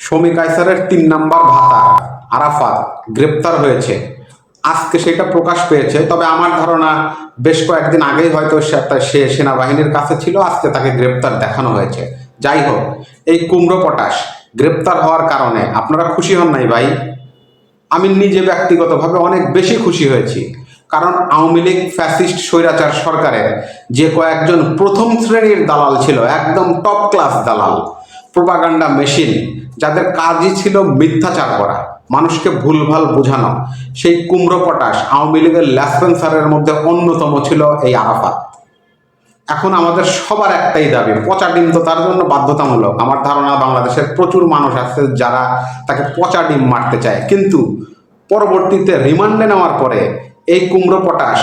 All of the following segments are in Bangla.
শমী কায়সারের তিন নাম্বার ভাতা, আরাফাত, গ্রেপ্তার হয়েছে। আজকে সেটা প্রকাশ পেয়েছে, তবে আমার ধারণা বেশ কয়েকদিন আগেই হয়তো সে- সেনাবাহিনীর কাছে ছিল, আজকে তাকে গ্রেপ্তার দেখানো হয়েছে। যাই হোক, এই কুমড়ো পটাশ গ্রেপ্তার হওয়ার কারণে আপনারা খুশি হন নাই ভাই? আমি নিজে ব্যক্তিগতভাবে অনেক বেশি খুশি হয়েছি, কারণ আওয়ামী লীগ ফ্যাসিস্ট স্বৈরাচার সরকারের যে কয়েকজন প্রথম শ্রেণির দালাল ছিল, একদম টপ ক্লাস দালাল প্রোপাগান্ডা মেশিন যাদের কাজই ছিল মিথ্যাচার করা, মানুষকে ভুলভাল বোঝানো। সেই কুমড়ো পটাশ আওয়ামী লীগের ল্যাসপেন্সারের মধ্যে অন্যতম ছিল এই আরাফাত। এখন আমাদের সবার একটাই দাবি, পচা ডিম তো তার জন্য বাধ্যতামূলক। আমার ধারণা, বাংলাদেশের প্রচুর মানুষ আছে যারা তাকে পচা ডিম মারতে চায়। কিন্তু পরবর্তীতে রিমান্ডে নেওয়ার পরে এই কুমড়ো পটাশ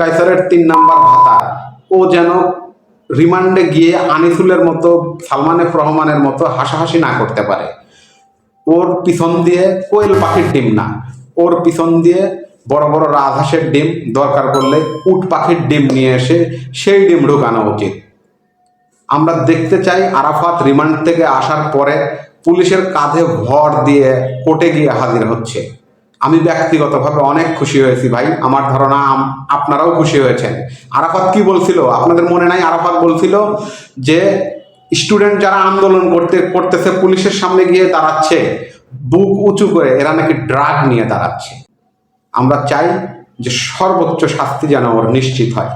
কায়সারের তিন নাম্বার ভাতা, ও যেন রিমান্ডে গিয়ে আনিসুলের মতো সালমান এফ রহমানের মতো হাসাহাসি না করতে পারে। ওর পিছন দিয়ে কোয়েল পাখির ডিম না। ওর পিছন দিয়ে বড় বড় রাজহাঁসের ডিম দরকার পড়লে উট পাখির ডিম নিয়ে এসে সেই ডিম ঢুকানো উচিত। আমরা দেখতে চাই আরাফাত রিমান্ড থেকে আসার পরে পুলিশের কাঁধে ভর দিয়ে কোর্টে গিয়ে হাজির হচ্ছে। আমি ব্যক্তিগতভাবে অনেক খুশি হয়েছি ভাই। আমার ধারণা আপনারাও খুশি হয়েছেন। আরাফাত কি বলছিল? আপনাদের মনে নাই? আরাফাত বলছিল যে স্টুডেন্ট যারা আন্দোলন করতে করতেছে, পুলিশের সামনে গিয়ে দাঁড়াচ্ছে, বুক উঁচু করে এরা নাকি ড্রাগ নিয়ে দাঁড়াচ্ছে। আমরা চাই যে সর্বোচ্চ শাস্তি যেন ওর নিশ্চিত হয়।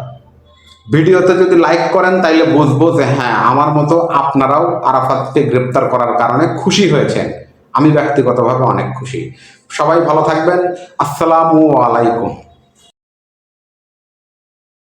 ভিডিওতে যদি লাইক করেন, তাইলে বুঝব যে হ্যাঁ আমার মতো আপনারাও আরাফাতকে গ্রেপ্তার করার কারণে খুশি হয়েছেন। আমি ব্যক্তিগতভাবে অনেক খুশি। সবাই ভালো থাকবেন। আসসালামু আলাইকুম।